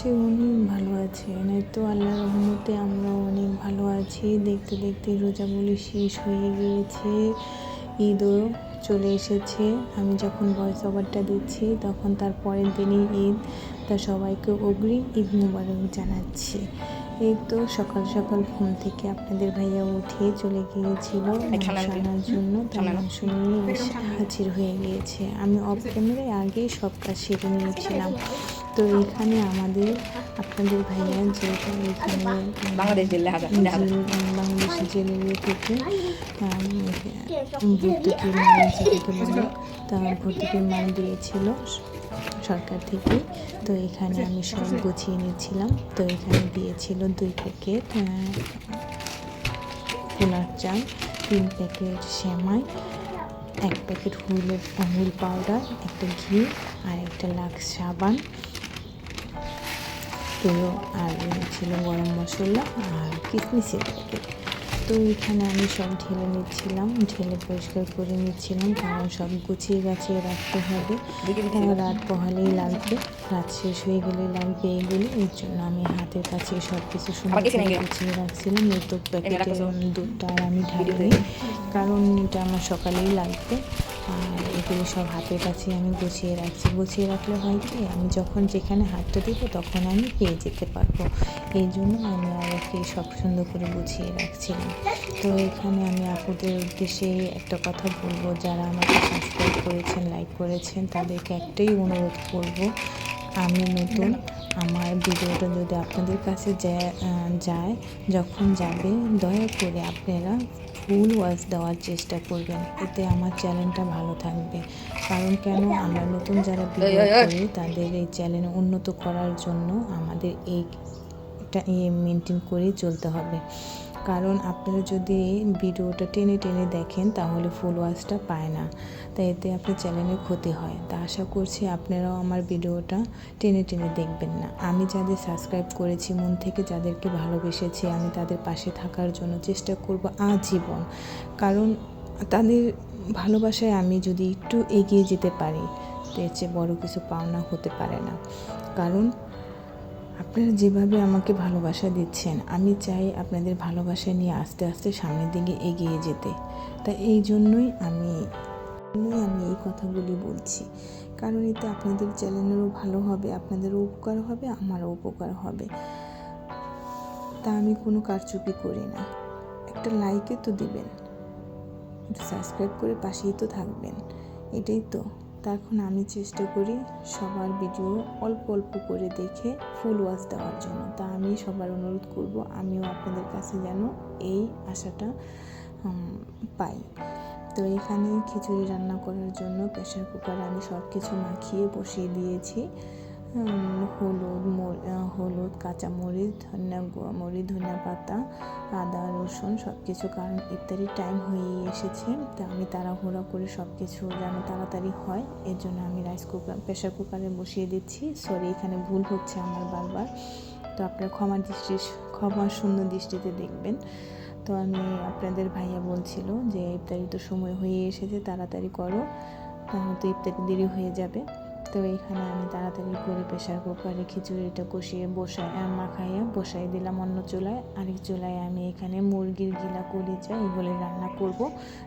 করছি অনেক ভালো এই তো আল্লাহ রহমতে আমরা অনেক ভালো আছি। দেখতে দেখতে রোজা বলি শেষ হয়ে গিয়েছে। ঈদও চলে এসেছে। আমি যখন ভয়েস ওভারটা দিচ্ছি তখন তার পরের দিনই ঈদ। তা সবাইকে অগ্রিম ঈদ মুবারক জানাচ্ছি। এই তো সকাল সকাল ঘুম থেকে আপনাদের ভাইয়া উঠে চলে গিয়েছিল আনার জন্য। তার মাংস নিয়ে হাজির হয়ে গিয়েছে। আমি অফ ক্যামেরায় আগেই সব কাজ সেরে নিয়েছিলাম। তো এখানে আমাদের আপনাদের ভাইয়া যেটা এখানে বাংলাদেশ জেল লেখা যায়, লেখা যায়। বাংলাদেশ জেলের থেকে ভর্তুকি মাল যেটাকে বলে তা ভর্তুকি মাল দিয়েছিল সরকার থেকে। তো এখানে আমি সব গুছিয়ে নিয়েছিলাম। তো এখানে দিয়েছিল দুই প্যাকেট কুলার চাল তিন প্যাকেট সেমাই এক প্যাকেট হুলের হুল পাউডার একটা ঘি আর একটা লাক্স সাবান। তো আর ছিল গরম মশলা আর কিশমিশের প্যাকেট তো এখানে আমি সব ঢেলে নিচ্ছিলাম ঢেলে পরিষ্কার করে নিচ্ছিলাম কারণ সব গুছিয়ে গাছিয়ে রাখতে হবে। রাত পোহালেই লাগবে রাত শেষ হয়ে গেলে লাগবে এইগুলো এর জন্য আমি হাতের কাছে সব কিছু সুন্দর? গুছিয়ে রাখছিলাম এই তো প্যাকেটে দুধটা আর আমি ঢালিনি কারণ এটা আমার সকালেই লাগবে। আর এগুলো সব হাতের কাছে আমি গুছিয়ে রাখছি। গুছিয়ে রাখলে হয় কি, আমি যখন যেখানে হাতটা দিব তখন আমি পেয়ে যেতে পারব। এই জন্য আমি আর কি সব সুন্দর করে গুছিয়ে রাখছিলাম তো এখানে আমি আপুদের উদ্দেশ্যে একটা কথা বলব। যারা আমাকে সাবস্ক্রাইব করেছেন লাইক করেছেন, তাদেরকে একটাই অনুরোধ করব, আমি নতুন, আমার ভিডিওটা যদি আপনাদের কাছে যায় যায়, যখন যাবে দয়া করে আপনারা ফুল ওয়াচ দেওয়ার চেষ্টা করবেন। এতে আমার চ্যানেলটা ভালো থাকবে। কারণ কেন? আমরা নতুন যারা ভিডিও। করি তাদের এই চ্যানেল উন্নত করার জন্য আমাদের এইটা মেনটেন করে চলতে হবে। কারণ আপনারা যদি ভিডিওটা টেনে টেনে দেখেন, তাহলে ফুল ওয়াচটা পায় না। তাই এতে আপনার চ্যানেলের ক্ষতি হয়। তা আশা করছি আপনারাও আমার ভিডিওটা টেনে টেনে দেখবেন না। আমি যাদের সাবস্ক্রাইব করেছি, মন থেকে যাদেরকে ভালোবেসেছি, আমি তাদের পাশে থাকার জন্য চেষ্টা করব আজীবন। কারণ তাদের ভালোবাসায় আমি যদি একটু এগিয়ে যেতে পারি এর চেয়ে বড় কিছু পাওনা হতে পারে না। কারণ আপনারা যেভাবে আমাকে ভালোবাসা দিচ্ছেন, আমি চাই আপনাদের ভালোবাসা নিয়ে আস্তে আস্তে সামনের দিকে এগিয়ে যেতে। তা এই জন্যই আমি আমি এই কথাগুলি বলছি। কারণ এতে আপনাদের চ্যানেলেরও ভালো হবে, আপনাদেরও উপকার হবে, আমারও উপকার হবে। তা আমি কোনো কারচুপি করি না। একটা লাইকে তো দিবেন সাবস্ক্রাইব করে পাশেই তো থাকবেন। এটাই তো। তা এখন আমি চেষ্টা করি সবার ভিডিও অল্প অল্প করে দেখে ফুল ওয়াচ দেওয়ার জন্য। তা আমি সবার অনুরোধ করব, আমিও আপনাদের কাছে যেন এই আশাটা পাই। তো এখানে খিচুড়ি রান্না করার জন্য প্রেশার কুকার আমি সব কিছু মাখিয়ে বসিয়ে দিয়েছি। হলুদ হলুদ কাঁচামরিচ ধনিয়া মরিচ, ধনিয়া পাতা, আদা, রসুন সব কিছু কারণ ইত্যাদি টাইম হয়ে এসেছে। তা আমি তাড়াহুড়া করে সব কিছু যেন তাড়াতাড়ি হয়, এর জন্য আমি রাইস কুকার প্রেশার কুকারে বসিয়ে দিচ্ছি। সরি এখানে ভুল হচ্ছে আমার বারবার। তো আপনারা ক্ষমা দৃষ্টি, ক্ষমা সুন্দর দৃষ্টিতে দেখবেন। তো আমি আপনাদের ভাইয়া বলছিল যে ইফতারি তো সময় হয়ে এসেছে, তাড়াতাড়ি করো। তো ইফতারি দেরি হয়ে যাবে। তো এখানে আমি তাড়াতাড়ি করে প্রেশার কুকারে খিচুড়িটা কষিয়ে বসাই মাখাইয়া বসাই দিলাম অন্য চুলায়। আরেক চুলায় আমি এখানে মুরগির গিলা কলিজা এগুলো রান্না করব।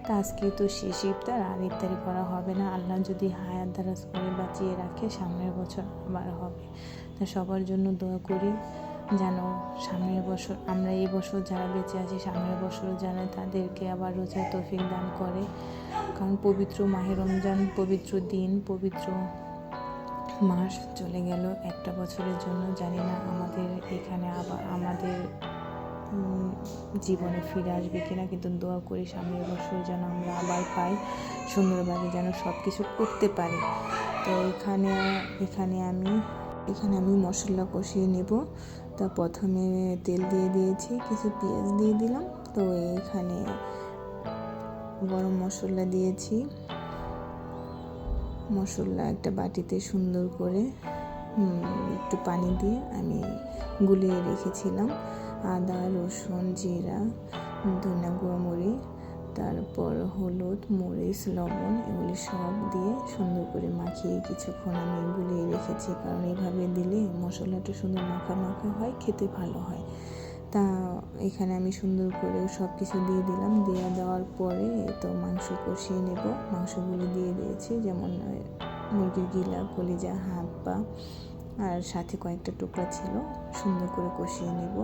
তা আজকে তো শেষ ইফতার, আর ইফতারি করা হবে না। আল্লাহ যদি হায়াত দারাজ করে বাঁচিয়ে রাখে, সামনের বছর আবার হবে। তা সবার জন্য দোয়া করি যেন সামনের বছর, আমরা এই বছর যারা বেঁচে আছি, সামনের বছর যেন তাদেরকে আবার রোজার তৌফিক দান করে। কারণ পবিত্র মাহে রমজান, পবিত্র দিন, পবিত্র মাস চলে গেল, একটা বছরের জন্য জানি না আমাদের এখানে আবার আমাদের জীবনে ফিরে আসবে কিনা, কিন্তু দোয়া করি সামনের বছর যেন আমরা আবার পাই, সুন্দরভাবে যেন সব কিছু করতে পারি। তো এখানে এখানে আমি এখানে আমি মশলা কষিয়ে নেব। তা প্রথমে তেল দিয়ে দিয়েছি, কিছু পেঁয়াজ দিয়ে দিলাম। তো এখানে গরম মশলা দিয়েছি। মশলা একটা বাটিতে সুন্দর করে একটু পানি দিয়ে আমি গুলিয়ে রেখেছিলাম। আদা, রসুন, জিরা, ধনিয়া গুঁড়ো, মরিচ, তারপর হলুদ, মরিচ, লবণ এগুলি সব দিয়ে সুন্দর করে মাখিয়ে কিছুক্ষণ আমি গুলিয়ে রেখেছি। কারণ এইভাবে দিলে মশলাটা সুন্দর মাখা মাখা হয়, খেতে ভালো হয়। তা এখানে আমি সুন্দর করে সব কিছু দিয়ে দিলাম। দিয়ে দেওয়ার পরে তো মাংস কষিয়ে নেব। মাংসগুলো দিয়ে দিয়েছি, যেমন মুরগির গিলা, কলিজা, হাত, পা, আর সাথে কয়েকটা টুকরা ছিল। সুন্দর করে কষিয়ে নেব।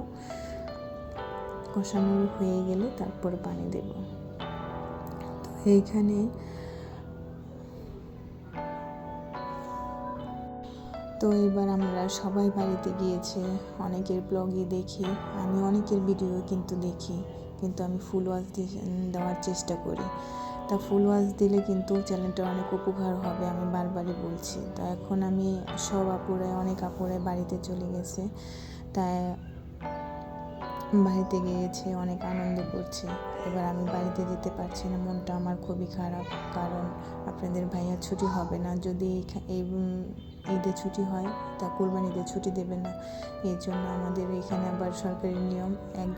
কষানো হয়ে গেলে তারপর পানি দেব। তো এইখানে তো এবার আমরা সবাই বাড়িতে গিয়েছে। অনেকের ব্লগে দেখি, আমি অনেকের ভিডিও কিন্তু দেখি, কিন্তু আমি ফুল ওয়াশ দেওয়ার চেষ্টা করি। তা ফুল ওয়াশ দিলে কিন্তু চ্যানেলটা অনেক উপকার হবে, আমি বারবারই বলছি। তা এখন আমি সব আপুরাই অনেক আপুরাই বাড়িতে চলে গেছে। তাই বাড়িতে গিয়েছে, অনেক আনন্দ করছে। এবার আমি বাড়িতে যেতে পারছি না, মনটা আমার খুবই খারাপ, কারণ আপনাদের ভাইয়া ছুটি হবে না। যদি এই ঈদে ছুটি হয়, তা কোরবানিতে ছুটি দেবে না। এই জন্য আমাদের এখানে আবার সরকারি নিয়ম, এক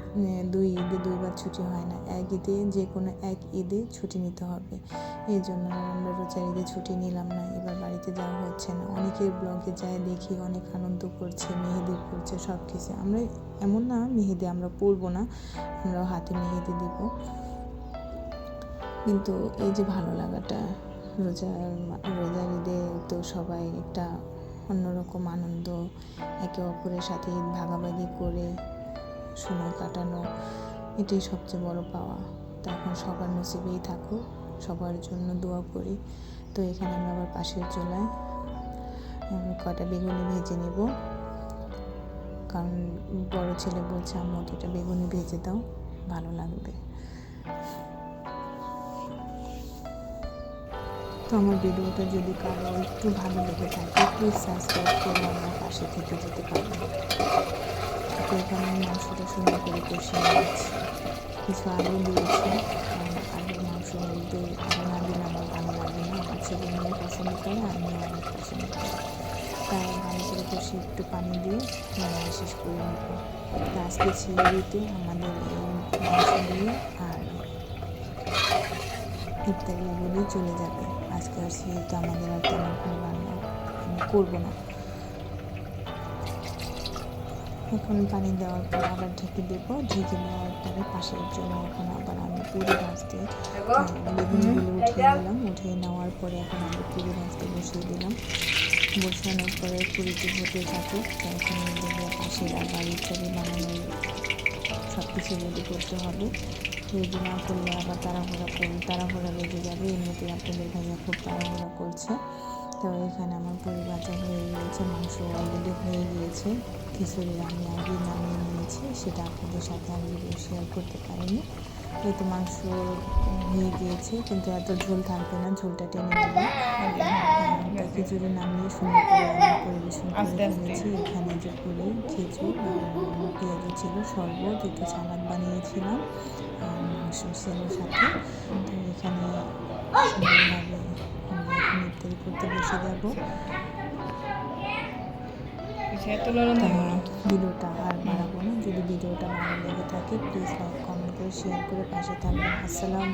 দুই ঈদে দুইবার ছুটি হয় না। এক ঈদে যে কোনো এক ঈদে ছুটি নিতে হবে। এই জন্য আমরা রোজার ঈদে ছুটি নিলাম না। এবার বাড়িতে যাওয়া হচ্ছে না। অনেকের ব্লগে যায় দেখি, অনেক আনন্দ করছে, মেহেদি করছে সব কিছু আমরা এমন না মেহেদি আমরা পরবো না আমরা হাতে মেহেদি দিব। কিন্তু এই যে ভালো লাগাটা রোজার রোজার ঈদে তো সবাই একটা অন্যরকম আনন্দ, একে অপরের সাথে ঈদ ভাগাভাগি করে সময় কাটানো, এটাই সবচেয়ে বড় পাওয়া। তা এখন সবার নসিবেই থাকুক, সবার জন্য দোয়া করি। তো এখানে আমি আবার পাশের চুলায় আমি কটা বেগুনি ভেজে নেব। কারণ বড় ছেলে বলছে, আম্মু এটা বেগুনি ভেজে দাও, ভালো লাগবে। তো আমার ভিডিওটা যদি কারও একটু ভালো লেগে থাকে প্লিজ সাবস্ক্রাইব করে আমার পাশে থেকে যেতে পারবেন তো এখানে আমি মাংসটা সুন্দর করে কষিয়ে নিয়েছি। কিছু আলু দিয়েছি। কারণ মাংস মধ্যে আলু না দিলে আমার ভালো লাগে না। আমার ছেলে মেয়ে পছন্দ করে, আমি অনেক পছন্দ করি। তাই ভালো করে কষিয়ে একটু পানি দিয়ে শেষ করে নেব। আজকে ছিল দিতে আমাদের মাংস দিয়ে আর ইত্যাদি এগুলি চলে যাবে। আজকে আর সেহেতু আমাদের আর তেমন কোনো রান্না আমি করব না। এখন পানি দেওয়ার পর আবার ঢেকে দেবো ঢেকে দেওয়ার পরে পাশের জন্য এখন আবার আমি পুরি ভাজতে বেগুনগুলো উঠিয়ে নিলাম উঠিয়ে নেওয়ার পরে এখন আমি পুরি ভাজতে বসিয়ে দিলাম। বসানোর পরে পুরিটি হতে থাকুক তখন পাশের আবার ইত্যাদি বানানোর সব কিছু রেডি করতে হবে। রেডি না করলে আবার তাড়াহুড়া করুন তাড়াহুড়া লেগে যাবে। এমনিতেই আপনাদের ভাইয়া খুব তাড়াহুড়া করছে। তো এখানে আমার পরিবারটা হয়ে গিয়েছে, মাংস অলরেডি হয়ে গিয়েছে। খিচুড়ি আমি আগে নামিয়ে নিয়েছি, সেটা আপনাদের সাথে আমি শেয়ার করতে পারিনি। এই তো মাংস হয়ে গিয়েছে কিন্তু এত ঝোল থাকবে না ঝোলটা টেনে নেবে। খিচুড়ি নামিয়ে সুন্দর করে আমি পরিবেশন করে এখানে যে পুরি খেজুর আর পেঁয়াজু ছিল শরবত একটু সালাদ বানিয়েছিলাম মাংস ছিল সাথে। তো এখানে সুন্দরভাবে আমরা এখন ইত্যাদি করতে বসে যাব। ভিডিওটা আর বাড়াবো না। যদি ভিডিওটা ভালো লেগে থাকে প্লিজ লাইক কমেন্ট করে শেয়ার করে পাশে থাকবেন। আসসালাম